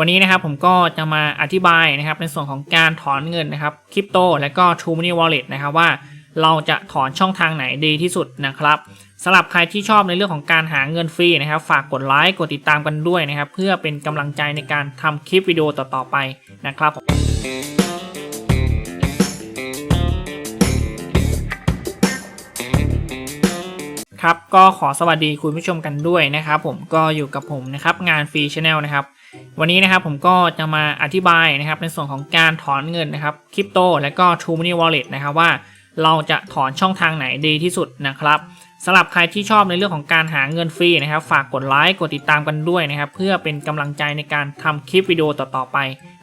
วันนี้นะครับผมก็จะมาอธิบายนะครับในส่วนของการถอนเงินนะครับคริปโตและก็ True Money Wallet นะครับว่าเราจะถอนช่องทางไหนดีที่สุดนะครับสำหรับใครที่ชอบในเรื่องของการหาเงินฟรีนะครับ ฝากกดไลค์กดติดตามกันด้วยนะครับ เพื่อเป็นกำลังใจในการทำคลิปวิดีโอต่อๆไปนะครับครับก็ขอสวัสดีคุณผู้ชมกันด้วยนะครับ ผมก็อยู่กับผมนะครับงานฟรีชาแนลนะครับ วันนี้นะครับผมก็จะมาอธิบายนะครับในส่วนของการถอนเงินนะครับคริปโตและก็ True Money Wallet นะครับว่าเราจะถอนช่องทางไหนดีที่สุดนะครับสำหรับใครที่ชอบในเรื่องของการหาเงินฟรีนะครับ ฝากกดไลค์กดติดตามกันด้วยนะครับ เพื่อเป็นกำลังใจในการทำคลิปวิดีโอต่อๆไป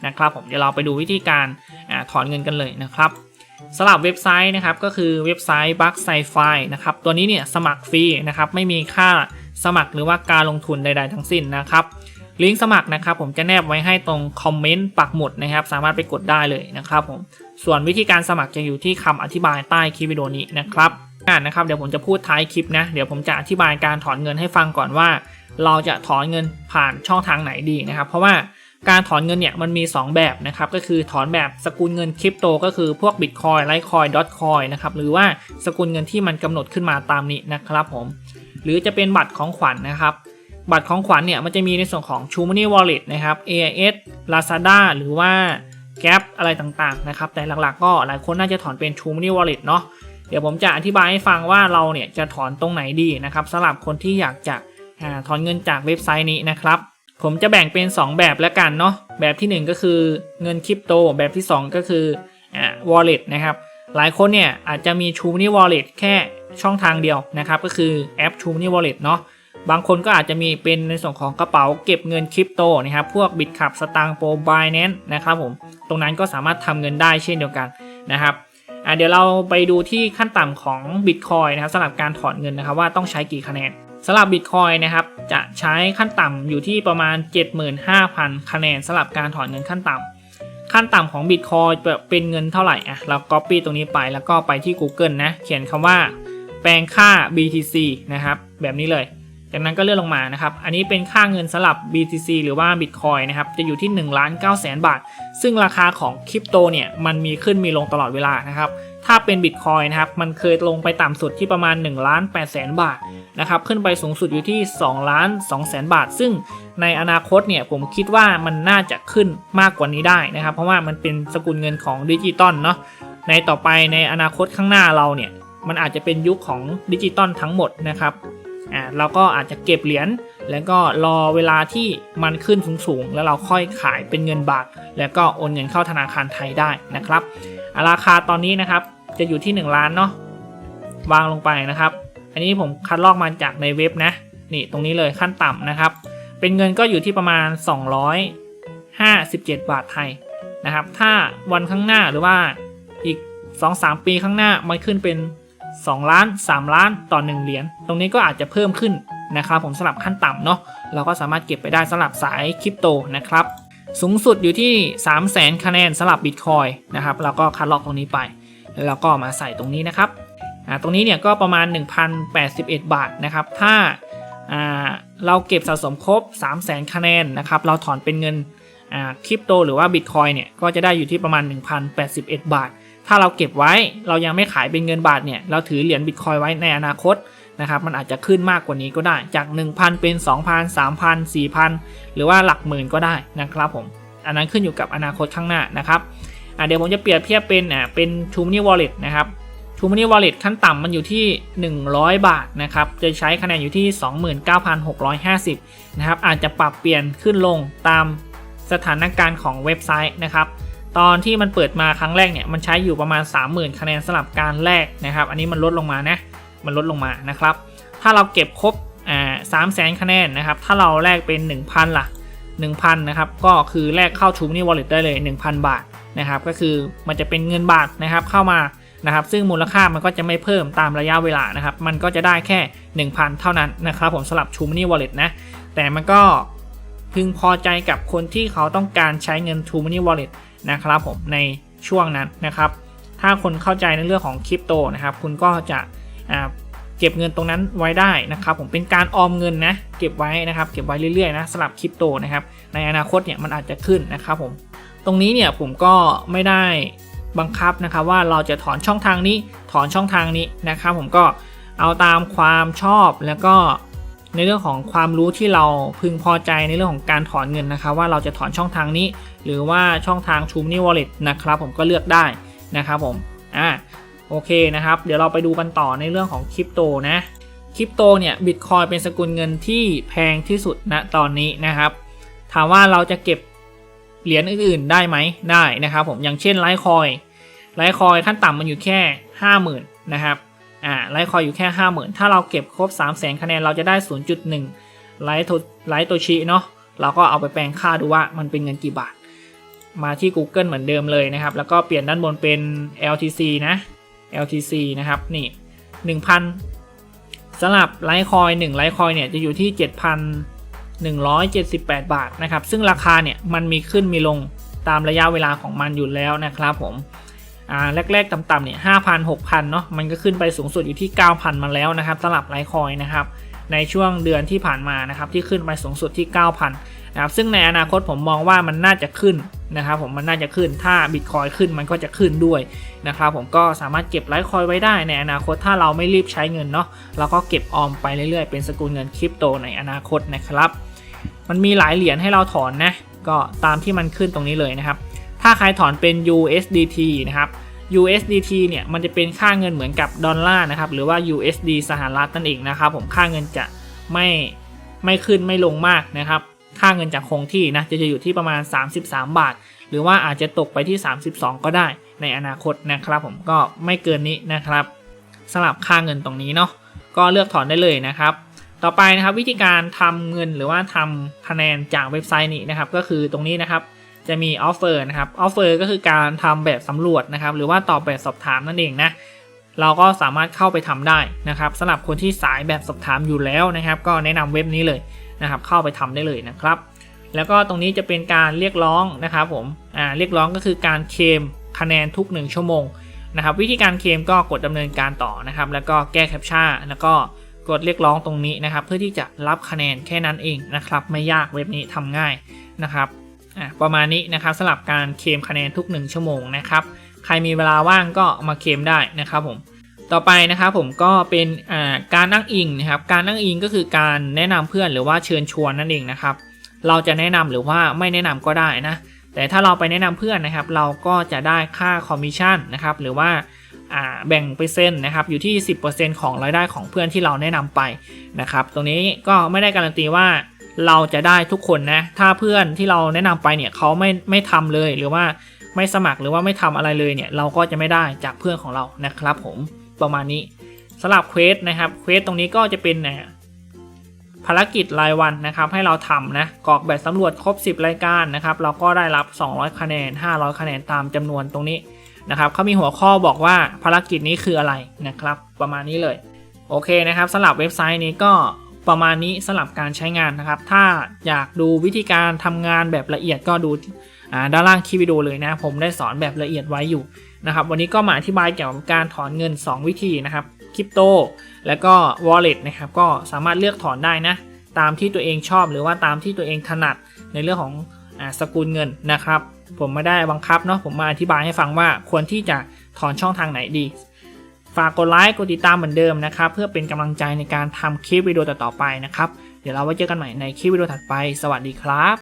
นะครับ ผมเดี๋ยวเราไปดูวิธีการอถอนเงินกันเลยนะครับสำหรับเว็บไซต์นะครับก็คือเว็บไซต์ b u g s i f i นะครับตัวนี้เนี่ยสมัครฟรีนะครับไม่มีค่าสมัครหรือว่าการลงทุนใด ๆ ทั้งสิ้นนะครับ ลิงก์สมัครนะครับผมจะแนบไว้ให้ตรงคอมเมนต์ปักหมุดนะครับ สามารถไปกดได้เลยนะครับผมส่วนวิธีการสมัครจะอยู่ที่คำอธิบายใต้คลิปวิดีโอนี้นะครับอ่านะครับเดี๋ยวผมจะพูดท้ายคลิปนะเดี๋ยวผมจะอธิบายการถอนเงินให้ฟังก่อนว่า เราจะถอนเงินผ่านช่องทางไหนดีนะครับ เพราะว่าการถอนเงินเนี่ยมันมี 2 แบบนะครับก็คือถอนแบบสกุลเงินคริปโตก็คือพวก Bitcoin Litecoin Dotcoin นะครับหรือว่าสกุลเงินที่มันกำหนดขึ้นมาตามนี้นะครับผม หรือจะเป็นบัตรของขวัญนนะครับ บัตรของขวัญเนี่ยมันจะมีในส่วนของ True Money Wallet นะครับ AIS Lazada หรือว่า Gap อะไรต่างๆนะครับ แต่หลักๆก็หลายคนน่าจะถอนเป็น True Money Wallet เนาะเดี๋ยวผมจะอธิบายให้ฟังว่าเราเนี่ยจะถอนตรงไหนดีนะครับสำหรับคนที่อยากจะถอนเงินจากเว็บไซต์นี้นะครับ ผมจะแบ่งเป็น 2 แบบแล้วกันเนาะแบบทีหนึ่1 ก็คือเงินคริปโต แบบที่ 2 ก็คืออ wallet นะครับ หลายคนเนี่ยอาจจะมี True Money Wallet แค่ช่องทางเดียวนะครับ ก็คือแอป True Money Wallet เนาะ บางคนก็อาจจะมีเป็นในส่วนของกระเป๋าเก็บเงินคริปโตนะครับ พวก Bitcup สตางโปรบายแนนนะครับผม ตรงนั้นก็สามารถทำเงินได้เช่นเดียวกันนะครับเดี๋ยวเราไปดูที่ขั้นต่ำของ Bitcoin นะครับสำหรับการถอนเงินนะครับว่าต้องใช้กี่คะแนนสำหรับ Bitcoin นะครับจะใช้ขั้นต่ำอยู่ที่ประมาณ 75,000 คะแนนสำหรับการถอนเงินขั้นต่ำขั้นต่ำของ Bitcoin เป็นเงินเท่าไหร่อะเรา copy ตรงนี้ไปแล้วก็ไปที่ Google นะเขียนคำว่าแปลงค่า BTC นะครับแบบนี้เลย จากนั้นก็เลื่อนลงมานะครับ อันนี้เป็นค่าเงินสำหรับ BTC หรือว่า Bitcoin นะครับ จะอยู่ที่1ล้าน9แสนบาท ซึ่งราคาของคริปโตเนี่ย มันมีขึ้นมีลงตลอดเวลานะครับ ถ้าเป็น Bitcoin นะครับ มันเคยลงไปต่ำสุดที่ประมาณ1ล้าน8แสนบาทนะครับ ขึ้นไปสูงสุดอยู่ที่2ล้าน2แสนบาท ซึ่งในอนาคตเนี่ย ผมคิดว่ามันน่าจะขึ้นมากกว่านี้ได้นะครับ เพราะว่ามันเป็นสกุลเงินของดิจิตอลเนาะ ในต่อไปในอนาคตข้างหน้าเราเนี่ย มันอาจจะเป็นยุคของดิจิตอลทั้งหมดนะครับ อ่าเราก็อาจจะเก็บเหรียญแล้วก็รอเวลาที่มันขึ้นสูงๆ แล้วเราค่อยขายเป็นเงินบาท แล้วก็โอนเงินเข้าธนาคารไทยได้นะครับ ราคาตอนนี้นะครับจะอยู่ที่ 1 ล้านเนาะวางลงไปนะครับ อันนี้ผมคัดลอกมาจากในเว็บนะนี่ตรงนี้เลยขั้นต่ำนะครับ เป็นเงินก็อยู่ที่ประมาณ 257 บาทไทยนะครับ ถ้าวันข้างหน้าหรือว่าอีก 2-3 ปีข้างหน้ามันขึ้นเป็น 2 ล้าน 3 ล้านต่อ 1 เหรียญตรงนี้ก็อาจจะเพิ่มขึ้นนะครับผมสำหรับขั้นต่ำเนาะเราก็สามารถเก็บไปได้สำหรับสายคริปโตนะครับสูงสุดอยู่ที่ 3 0 0 0 0 0คะแนนสำหรับบิตคอยนะครับเราก็คัดลอกตรงนี้ไป แล้วเราก็มาใส่ตรงนี้นะครับตรงนี้เนี่ยก็ประมาณ 1,081 บาทนะครับ ถ้าเราเก็บสะสมครบ 300,000คะแนนนะครับเราถอนเป็นเงินคริปโตหรือว่าบิตคอยเนี่ยก็จะได้อยู่ที่ประมาณ 1,081 บาท ถ้าเราเก็บไว้เรายังไม่ขายเป็นเงินบาทเนี่ยเราถือเหรียญบิตคอยไว้ในอนาคตนะครับมันอาจจะขึ้นมากกว่านี้ก็ได้จาก 1,000 เป็น 2,000 3,000 4,000 หรือว่าหลักหมื่นก็ได้นะครับผม อันนั้นขึ้นอยู่กับอนาคตข้างหน้านะครับเดี๋ยวผมจะเปรียบเทียบเป็นอ่าเป็น t r u e Money Wallet นะครับ t r u e Money Wallet ขั้นต่ำมันอยู่ที่ 100 บาทนะครับจะใช้คะแนนอยู่ที่ 29,650นะครับอาจจะปรับเปลี่ยนขึ้นลงตามสถานการณ์ของเว็บไซต์นะครับ ตอนที่มันเปิดมาครั้งแรกเนี่ยมันใช้อยู่ประมาณ 30,000 คะแนนสำหรับการแลกนะครับ อันนี้มันลดลงมานะมันลดลงมานะครับ ถ้าเราเก็บครบอ่าสามแสนคะแนนนะครับ ถ้าเราแลกเป็น 1,000 ล่ะ 1,000 นะครับ ก็คือแลกเข้า True Money Wallet ได้เลย 1,000 บาทนะครับ ก็คือมันจะเป็นเงินบาทนะครับเข้ามานะครับ ซึ่งมูลค่ามันก็จะไม่เพิ่มตามระยะเวลานะครับ มันก็จะได้แค่ 1,000 เท่านั้นนะครับ ผมสำหรับ True Money Wallet นะ แต่มันก็ พึงพอใจกับคนที่เขาต้องการใช้เงิน True Money Wallet นะครับผมในช่วงนั้นนะครับ ถ้าคนเข้าใจในเรื่องของคริปโตนะครับ คุณก็จะเก็บเงินตรงนั้นไว้ได้นะครับ ผมเป็นการออมเงินนะเก็บไว้นะครับ เก็บไว้เรื่อยๆนะสำหรับคริปโตนะครับ ในอนาคตเนี่ยมันอาจจะขึ้นนะครับผม ตรงนี้เนี่ยผมก็ไม่ได้บังคับนะครับว่าเราจะถอนช่องทางนี้ถอนช่องทางนี้นะครับ ผมก็เอาตามความชอบแล้วก็ ในเรื่องของความรู้ที่เราพึงพอใจในเรื่องของการถอนเงินนะครับ ว่าเราจะถอนช่องทางนี้ หรือว่าช่องทาง t r u e Money Wallet นะครับผมก็เลือกได้นะครับผมอ่าโอเคนะครับ เดี๋ยวเราไปดูกันต่อในเรื่องของคริปโตนะคริปโตเนี่ยบิตคอยเป็นสกุลเงินที่แพงที่สุดณตอนนี้นะครับ ถามว่าเราจะเก็บเหรียญอื่นๆได้ไหมได้นะครับผมอย่างเช่นไลท์คอยไลท์คอยขั้นต่ำมันอยู่แค่ 50,000 นะครับ อ่าไลท์คอยอยู่แค่ 50,000 ถ้าเราเก็บครบ 3 0 0 0 0 0คะแนนเราจะได้ 0.1 ไลท์ไลท์โตชิเนาะเราก็เอาไปแปลงค่าดูว่ามันเป็นเงินกี่บาท มาที่ Google เหมือนเดิมเลยนะครับ แล้วก็เปลี่ยนด้านบนเป็น LTC นะ LTC นะครับนี่1,000สำหรับไลท์คอย1ไลท์คอยเนี่ยจะอยู่ที่ 7,178 บาทนะครับ ซึ่งราคาเนี่ยมันมีขึ้นมีลงตามระยะเวลาของมันอยู่แล้วนะครับผม อ่าแรกๆต่ำๆเนี่ย5,000 6,000เนาะมันก็ขึ้นไปสูงสุดอยู่ที่ 9,000 มาแล้วนะครับสำหรับไลคอยนะครับในช่วงเดือนที่ผ่านมานะครับที่ขึ้นไปสูงสุดที่ 9,000นะครับซึ่งในอนาคตผมมองว่ามันน่าจะขึ้นนะครับผมมันน่าจะขึ้นถ้าบิตคอยขึ้นมันก็จะขึ้นด้วยนะครับผมก็สามารถเก็บไลท์คอยไว้ได้ในอนาคตถ้าเราไม่รีบใช้เงินเนาะเราก็เก็บออมไปเรื่อยๆ เป็นสกุลเงินคริปโตในอนาคตนะครับ มันมีหลายเหรียญให้เราถอนนะก็ตามที่มันขึ้นตรงนี้เลยนะครับ ถ้าใครถอนเป็น USDT นะครับ USDT เนี่ยมันจะเป็นค่าเงินเหมือนกับดอลลาร์นะครับหรือว่า USD สหรัฐนั่นเองนะครับผมค่าเงินจะไม่ไม่ขึ้นไม่ลงมากนะครับ ค่าเงินจะคงที่นะจะจะอยู่ที่ประมาณ 33 บาท หรือว่าอาจจะตกไปที่ 32 ก็ได้ในอนาคตนะครับ ผมก็ไม่เกินนี้นะครับสำหรับค่าเงินตรงนี้เนาะก็เลือกถอนได้เลยนะครับ ต่อไปนะครับวิธีการทำเงินหรือว่าทำคะแนนจากเว็บไซต์นี้นะครับ ก็คือตรงนี้นะครับ จะมีออฟเฟอร์นะครับออฟเฟอร์ก็คือการทำแบบสำรวจนะครับ หรือว่าตอบแบบสอบถามนั่นเองนะเราก็สามารถเข้าไปทำได้นะครับสำหรับคนที่สายแบบสอบถามอยู่แล้วนะครับ ก็แนะนำเว็บนี้เลยนะครับ เข้าไปทำได้เลยนะครับ แล้วก็ตรงนี้จะเป็นการเรียกร้องนะครับผมอ่าเรียกร้องก็คือการเคมคะแนนทุก 1 ชั่วโมงนะครับ วิธีการเคมก็กดดำเนินการต่อนะครับ แล้วก็แก้แคปชั่นแล้วก็กดเรียกร้องตรงนี้นะครับ เพื่อที่จะรับคะแนนแค่นั้นเองนะครับ ไม่ยากเว็บนี้ทำง่ายนะครับ อะประมาณนี้นะครับสำหรับการเคมคะแนนทุก 1 ชั่วโมงนะครับ ใครมีเวลาว่างก็มาเคมได้นะครับผมต่อไปนะครับผมก็เป็นการนั่งอิงนะครับ การนั่งอิงก็คือการแนะนำเพื่อนหรือว่าเชิญชวนนั่นเองนะครับ เราจะแนะนำหรือว่าไม่แนะนำก็ได้นะ แต่ถ้าเราไปแนะนำเพื่อนนะครับ เราก็จะได้ค่าคอมมิชชั่นนะครับหรือว่าแบ่งเปอร์เซ็นต์นะครับอยู่ที่ 10%ของรายได้ของเพื่อนที่เราแนะนำไปนะครับ ตรงนี้ก็ไม่ได้การันตีว่า เราจะได้ทุกคนนะ ถ้าเพื่อนที่เราแนะนำไปเนี่ยเขาไม่ไม่ทำเลยหรือว่าไม่สมัครหรือว่าไม่ทำอะไรเลยเนี่ย เราก็จะไม่ได้จากเพื่อนของเรานะครับผมประมาณนี้สำหรับเควสนะครับเควสตรงนี้ก็จะเป็นนี่ยภารกิจรายวันนะครับให้เราทำนะกรอกแบบสำรวจครบ 10 รายการนะครับเราก็ได้รับ 200 คะแนน 500 คะแนนตามจำนวนตรงนี้นะครับเขามีหัวข้อบอกว่าภารกิจนี้คืออะไรนะครับ ประมาณนี้เลย โอเคนะครับสำหรับเว็บไซต์นี้ก็ ประมาณนี้สำหรับการใช้งานนะครับ ถ้าอยากดูวิธีการทำงานแบบละเอียดก็ดูด้านล่างคลิปวิดีโอเลยนะ ผมได้สอนแบบละเอียดไว้อยู่นะครับ วันนี้ก็มาอธิบายเกี่ยวกับการถอนเงิน 2 วิธีนะครับคริปโตแล้วก็ wallet นะครับก็สามารถเลือกถอนได้นะ ตามที่ตัวเองชอบหรือว่าตามที่ตัวเองถนัดในเรื่องของอสกุลเงินนะครับ ผมไม่ได้บังคับเนาะผมมาอธิบายให้ฟังว่าควรที่จะถอนช่องทางไหนดี ฝากกดไลค์กดติดตามเหมือนเดิมนะครับ เพื่อเป็นกำลังใจในการทำคลิปวิดีโอต่อๆไปนะครับ เดี๋ยวเราไว้เจอกันใหม่ในคลิปวิดีโอถัดไป สวัสดีครับ